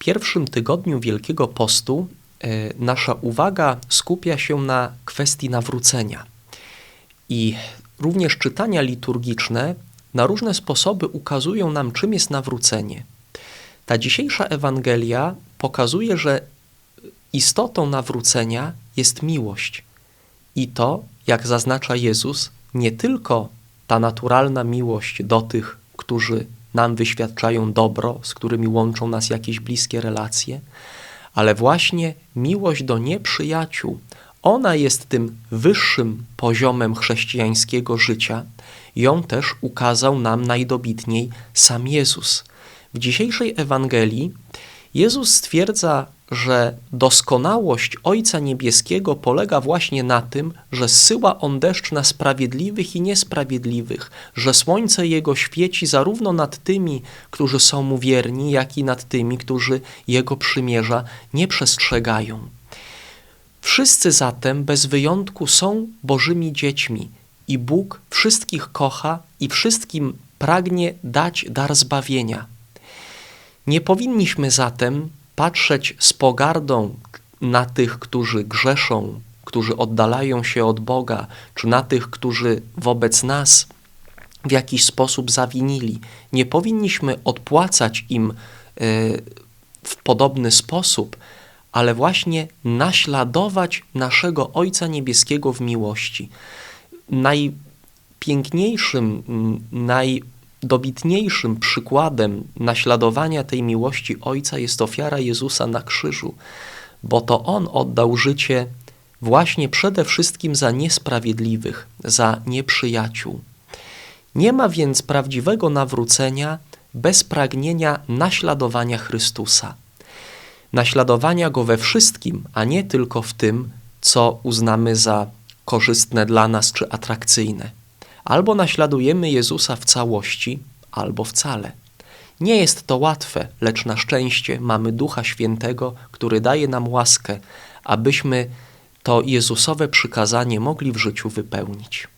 pierwszym tygodniu Wielkiego Postu e, nasza uwaga skupia się na kwestii nawrócenia. I również czytania liturgiczne na różne sposoby ukazują nam, czym jest nawrócenie. Ta dzisiejsza Ewangelia pokazuje, że istotą nawrócenia jest miłość. I to, jak zaznacza Jezus, nie tylko ta naturalna miłość do tych, którzy nam wyświadczają dobro, z którymi łączą nas jakieś bliskie relacje, ale właśnie miłość do nieprzyjaciół. Ona jest tym wyższym poziomem chrześcijańskiego życia. Ją też ukazał nam najdobitniej sam Jezus. W dzisiejszej Ewangelii Jezus stwierdza, że doskonałość Ojca Niebieskiego polega właśnie na tym, że zsyła On deszcz na sprawiedliwych i niesprawiedliwych, że słońce Jego świeci zarówno nad tymi, którzy są Mu wierni, jak i nad tymi, którzy Jego przymierza nie przestrzegają. Wszyscy zatem bez wyjątku są Bożymi dziećmi i Bóg wszystkich kocha i wszystkim pragnie dać dar zbawienia. Nie powinniśmy zatem patrzeć z pogardą na tych, którzy grzeszą, którzy oddalają się od Boga, czy na tych, którzy wobec nas w jakiś sposób zawinili. Nie powinniśmy odpłacać im e, w podobny sposób, ale właśnie naśladować naszego Ojca Niebieskiego w miłości. Najpiękniejszym, naj Dobitniejszym przykładem naśladowania tej miłości Ojca jest ofiara Jezusa na krzyżu, bo to On oddał życie właśnie przede wszystkim za niesprawiedliwych, za nieprzyjaciół. Nie ma więc prawdziwego nawrócenia bez pragnienia naśladowania Chrystusa. Naśladowania Go we wszystkim, a nie tylko w tym, co uznamy za korzystne dla nas czy atrakcyjne. Albo naśladujemy Jezusa w całości, albo wcale. Nie jest to łatwe, lecz na szczęście mamy Ducha Świętego, który daje nam łaskę, abyśmy to Jezusowe przykazanie mogli w życiu wypełnić.